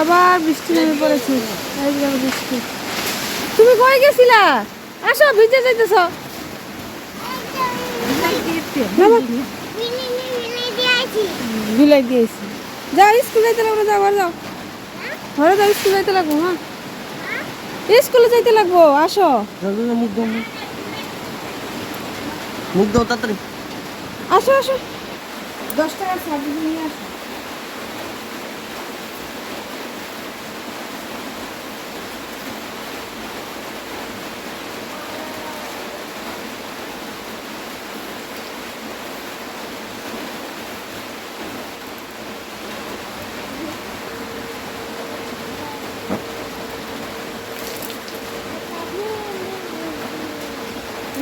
আবার বৃষ্টি নেমে পড়েছে। বৃষ্টি। তুমি কই গেছিলা? আসো ভিজে যাইতেছ। বিলাই দিয়েছি। যাও স্কুল যাইতে লাগবো যাও ঘরে যাও। ঘরে যাও স্কুল যাইতে লাগবো হ্যাঁ? স্কুলে যাইতে লাগবো আসো। মুখ দাও মুখ দাও তাড়াতাড়ি। আসো আসো। দশ টাকার সার্ভিস নিয়ে আসো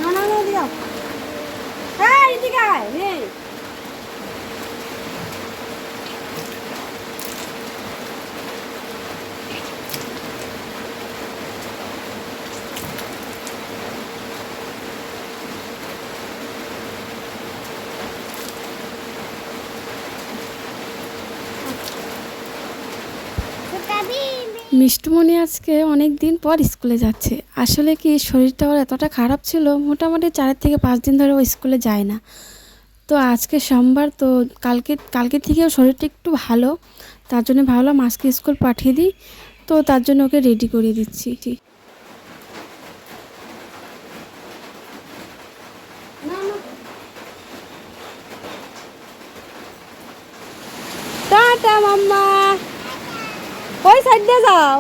না না না দিও হ্যাঁ এদিকে আয় নে মিষ্টমণি আজকে অনেক দিন পর স্কুলে যাচ্ছে। আসলে কি শরীরটা ওর এতটা খারাপ ছিল? মোটামুটি চারের থেকে পাঁচ দিন ধরে ও স্কুলে যায় না। তো আজকে সোমবার, তো কালকে কালকে থেকেও শরীরটা একটু ভালো। তার জন্য ভাবলাম আজকে স্কুল পাঠিয়ে দিই। তো তার জন্য ওকে রেডি করিয়ে দিচ্ছি। Tata, mamma. ওই সাইড দিয়ে যাও?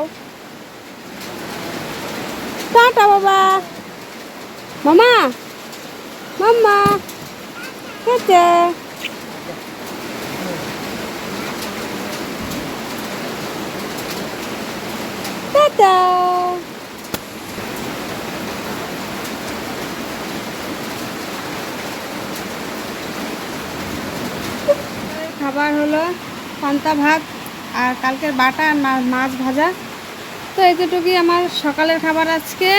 টাটা বাবা। মামা মাম্মা কেটে। টাটা। খাবার হলো পান্তা ভাত। আর কালকের বাটা আর মাছ ভাজা। তো এতটুকুই আমার সকালের খাবার আজকে।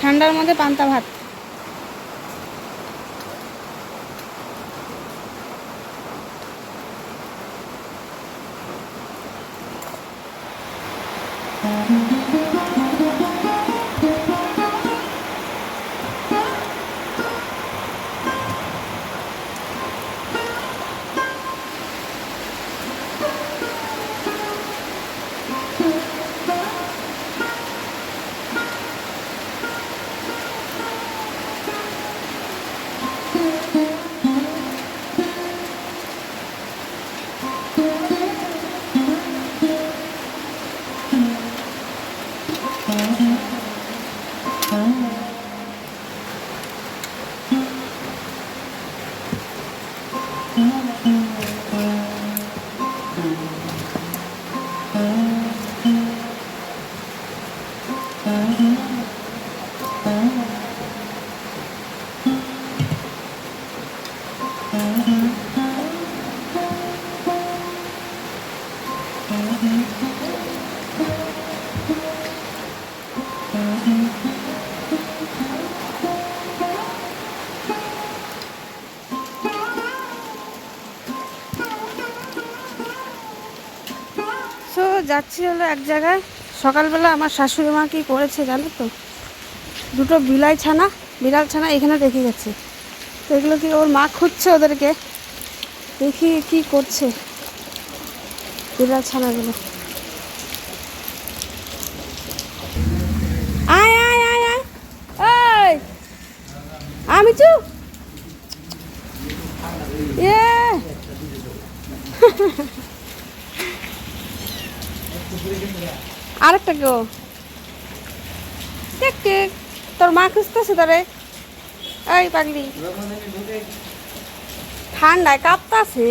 ঠান্ডার মধ্যে পান্তা ভাত। Mm-hmm. সো যাচ্ছি হলো এক জায়গায়। সকালবেলা আমার শাশুড়ি মা কি করেছে জানো তো? দুটো বিলাই ছানা, বিড়াল ছানা এখানে রেখে গেছে। তো এগুলো কি ওর মা খুঁজছে ওদেরকে? দেখি কি করছে বিড়াল ছানাগুলো। আয় আয় আয় আয়। আমি চু। এ। আরেকটা কেউ টেক তোর মা খুঁজতেছে তারে। এই পাগলি। ঠান্ডায় কাঁপতাছে।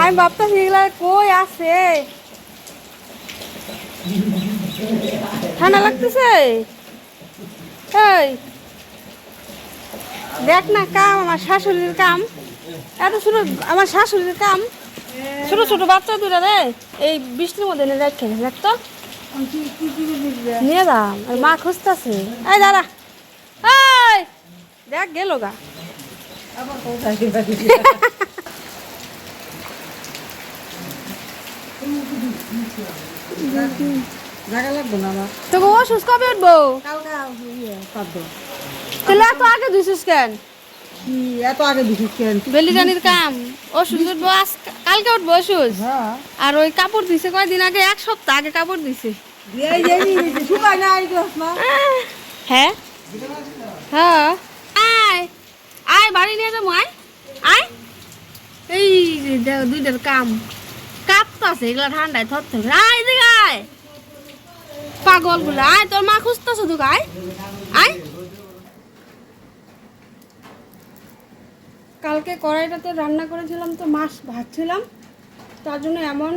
আমি ভাবতেছি এগুলা কই আছে? ঠান্ডা লাগতেছে? এই। দেখ না কাম, আমার শাশুড়ির কাম। এত ছোট আমার শাশুড়ির কাম। ছোট ছোট বাচ্চা দুটা রে এই বৃষ্টির মধ্যে নিয়ে যাচ্ছে দেখ তো। নিয়ে দাম মা খুঁজতেছে। এই দাদা এই দেখ গেল গা। তোকে ওষুধ কবে উঠবো? ইয়ে পাদ্য তাহলে এত আগে দিছিস কেন? এত আগে দিছিস কেন বেলি কাম। ওষুধ উঠবো আজ কালকে উঠবো ওষুধ। হ্যাঁ। আর ওই কাপড় দিছে কয়দিন আগে? এক সপ্তাহ আগে কাপড় দিছে। হ্যাঁ? হ্যাঁ। আয়। আয় বাড়ি নিয়ে যাব আয়। আয়। এই দুইটার কাম। এগুলা ঠান্ডায় থর থর আয় দিকে আয়। পাগলগুলো আয় তোর মা খুঁজতেছে তোকে আয়। আয়। কালকে কড়াইটাতে রান্না করেছিলাম তো মাছ ভাজছিলাম। তার জন্য এমন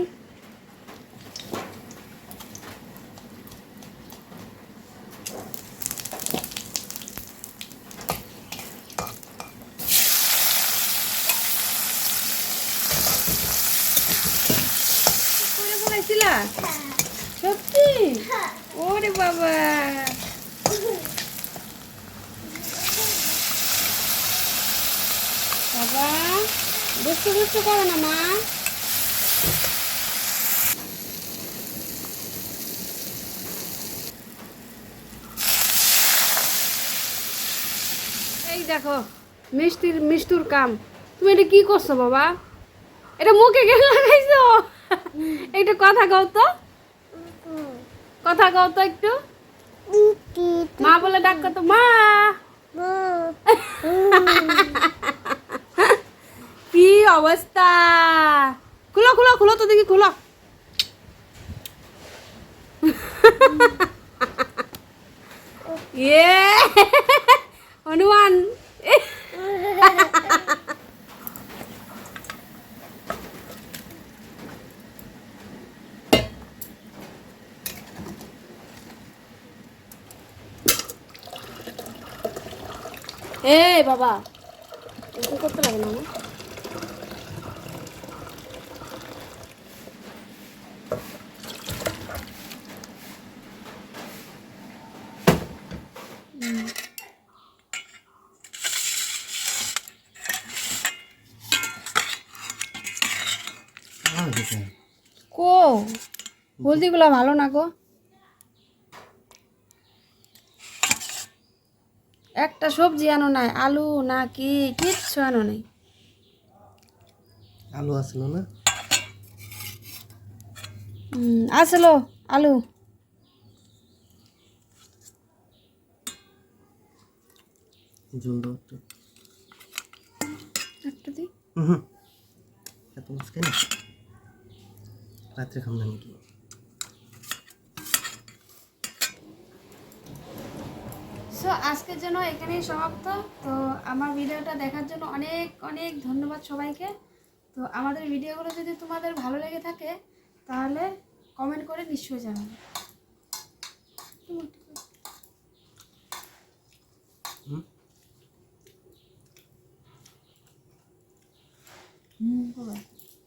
করে ফেলাইছিলা সত্যি ওরে বাবা বাবা দুষ্টু দুষ্টু করো না মা। এই দেখো মিষ্টির মিষ্টুর কাম। তুমি এটা কি করছ বাবা? এটা মুখে কেন লাগাইছো? একটু কথা কও তো। কথা কও তো একটু। মা বলে ডাক তো মা। কি অবস্থা? খুলো খুলো খুলো তো দেখি, খুলো। ইয়ে হনুমান। এ, বাবা। করতে লাগে না? কো? হলদিগুলো ভালো না গো একটা সবজি আনো নাই আলু না কি কিচ্ছু আনো নাই। আলু আসলো না? আসলো আলু। জল দাও একটু। একটা দি হুম এত মাছ কেন? রাত্রে খাম না নাকি সো আজকের জন্য এখানেই সমাপ্ত। তো আমার ভিডিওটা দেখার জন্য অনেক অনেক ধন্যবাদ সবাইকে। তো আমাদের ভিডিওগুলো যদি তোমাদের ভালো লেগে থাকে তাহলে কমেন্ট করে নিশ্চয়ই জানাবে। হুম?